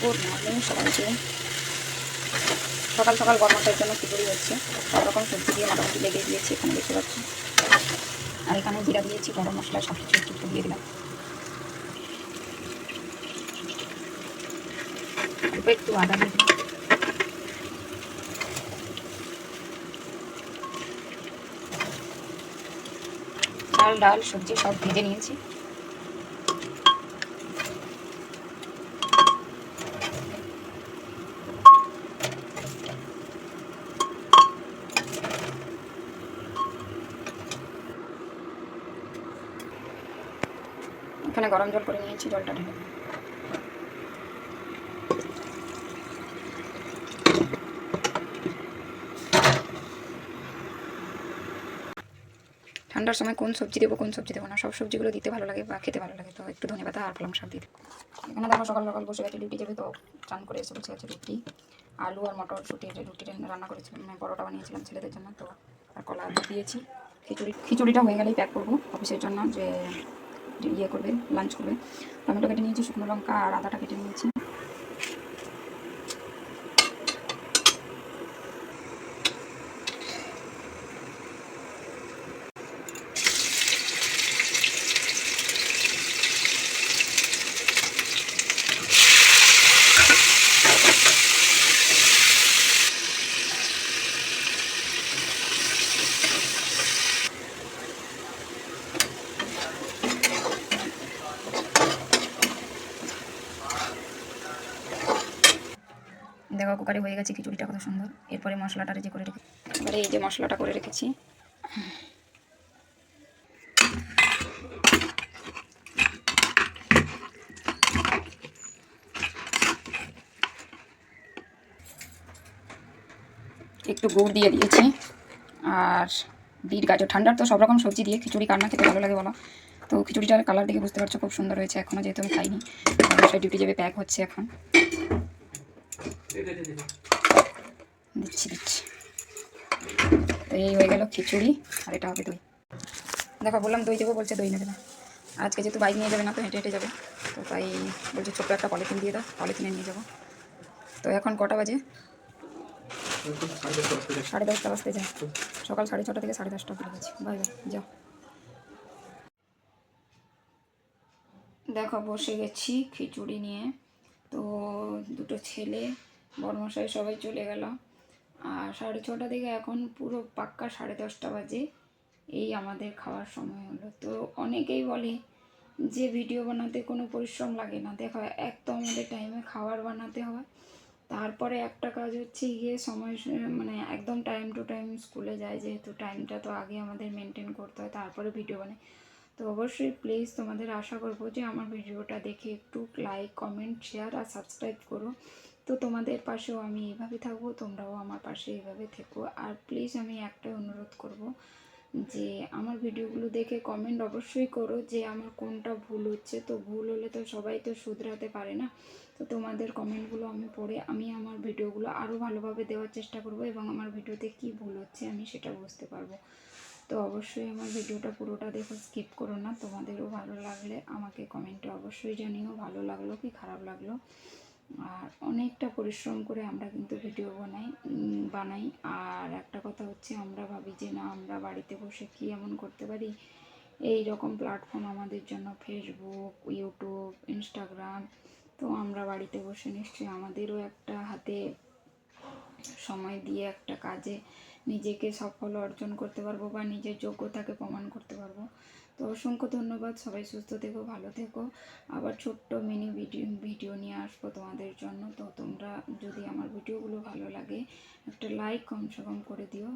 Good morning সবাইকে। সকাল সকাল গরমাটার জন্য খিচুড়ি হচ্ছে? সব রকম সবজি দিয়ে মোটামুটি লেগে দিয়েছি এখানে দেখতে পাচ্ছি। আর এখানে জিরা দিয়েছি, গরম মশলা, সব কিছু একটু দিয়ে দিলাম। একটু আদা দিয়ে চাল, ডাল, সবজি সব ভেজে নিয়েছি। এখানে গরম জল করে নিয়েছি জলটা ঢেলে। ঠান্ডার সময় কোন সবজি দেবো, কোন সবজি দেবো না? সব সবজিগুলো দিতে ভালো লাগে বা খেতে ভালো লাগে, তো একটু ধনে পাতা আর পালং শাক দিতে এখানে দেখো সকাল সকাল বসে গেছে ডিউটি যাবে তো চান করে এসে বসে গেছে রুটি, আলু আর মটর রুটি রুটি রান্না করেছিলাম মানে পরোটা বানিয়েছিলাম ছেলেদের জন্য, তো আর কলা দিয়েছি। খিচুড়ি, খিচুড়িটা হয়ে গেলেই প্যাক করব অফিসের জন্য যে ইয়ে করবে লাঞ্চ করবে। টমেটো কেটে নিয়েছি শুকনো লঙ্কা আর আদাটা কেটে নিয়েছি। দেখো কুকারে হয়ে গেছে খিচুড়িটা কত সুন্দর। এরপরে মশলাটা রেডি করে রেখে এবারে এই যে মশলাটা করে রেখেছি। একটু গুড় দিয়ে দিয়েছি। আর বিট, গাজর, ঠান্ডার তো সব রকম সবজি দিয়ে খিচুড়ি, কান্না খেতে ভালো লাগে বলো। তো খিচুড়িটার কালার দেখে বুঝতে পারছ, খুব সুন্দর হয়েছে। এখনও যেহেতু আমি খাইনি ডিউটি যাবে প্যাক হচ্ছে এখন। দিচ্ছি দিচ্ছি। তো এই হয়ে গেল খিচুড়ি, আর এটা হবে দই। দেখো, বললাম দই দেবো বলছে দই নেবে না। আজকে যেহেতু বাইক নিয়ে যাবে না, তো হেঁটে হেঁটে যাবে। তো তাই বলছে ছোট্ট একটা পলিথিন দিয়ে দাও, পলিথিনে নিয়ে যাব। তো এখন কটা বাজে? সাড়ে দশটা বাজতে যায়। সকাল সাড়ে ছটা থেকে সাড়ে দশটা অবধি গেছি বাই বাই, যাও। দেখো, বসে গেছি খিচুড়ি নিয়ে। ছেলে, বড়মশাই সবাই চলে গেল। আর সাড়ে ছটা থেকে এখন পুরো পাক্কা সাড়ে দশটা বাজে। এই আমাদের খাওয়ার সময় হলো। তো অনেকেই বলে যে ভিডিও বানাতে কোনো পরিশ্রম লাগে না। দেখো, এক তো আমাদের টাইমে খাবার বানাতে হয়। তারপরে একটা কাজ হচ্ছে গিয়ে সময় মানে একদম টাইম টু টাইম স্কুলে যায়, যেহেতু টাইমটা তো আগে আমাদের মেনটেন করতে হয়, তারপরে ভিডিও বানাই। তো অবশ্যই প্লিজ তোমাদের আশা করব যে আমার ভিডিওটা দেখে একটু লাইক কমেন্ট শেয়ার আর সাবস্ক্রাইব করো। তো তোমাদের পাশেও আমি এইভাবে থাকব, তোমরাও আমার পাশে এইভাবে থেকো। আর প্লিজ আমি একটাই অনুরোধ করব যে আমার ভিডিওগুলো দেখে কমেন্ট অবশ্যই করো যে আমার কোনটা ভুল হচ্ছে। তো ভুল হলে তো সবাই তো শুধরাতে পারে না। তো তোমাদের কমেন্টগুলো আমি পড়ে আমি আমার ভিডিওগুলো আরও ভালোভাবে দেওয়ার চেষ্টা করব এবং আমার ভিডিওতে কী ভুল হচ্ছে আমি সেটা বুঝতে পারব। তো অবশ্যই আমার ভিডিওটা পুরোটা দেখো স্কিপ করো না। তোমাদেরও ভালো লাগলে আমাকে কমেন্টে অবশ্যই জানিও, ভালো লাগল কি খারাপ লাগল। আর অনেকটা পরিশ্রম করে আমরা কিন্তু ভিডিও বানাই বানাই। আর একটা কথা হচ্ছে, আমরা ভাবি যে না, আমরা বাড়িতে বসে কি এমন করতে পারি? এই রকম প্ল্যাটফর্ম আমাদের জন্য ফেসবুক ইউটিউব ইনস্টাগ্রাম তো আমরা বাড়িতে বসে নিশ্চয়ই আমাদেরও একটা হাতে সময় দিয়ে একটা কাজে নিজেকে সফল অর্জন করতে পারব বা নিজের যোগ্যতাকে প্রমাণ করতে পারব। তো অসংখ্য ধন্যবাদ, সবাই সুস্থ থেকো, ভালো থেকো। আবার ছোট্ট মিনি ভিডিও ভিডিও নিয়ে আসব তোমাদের জন্য। তো তোমরা যদি আমার ভিডিওগুলো ভালো লাগে, একটা লাইক কমসে কম করে দিও।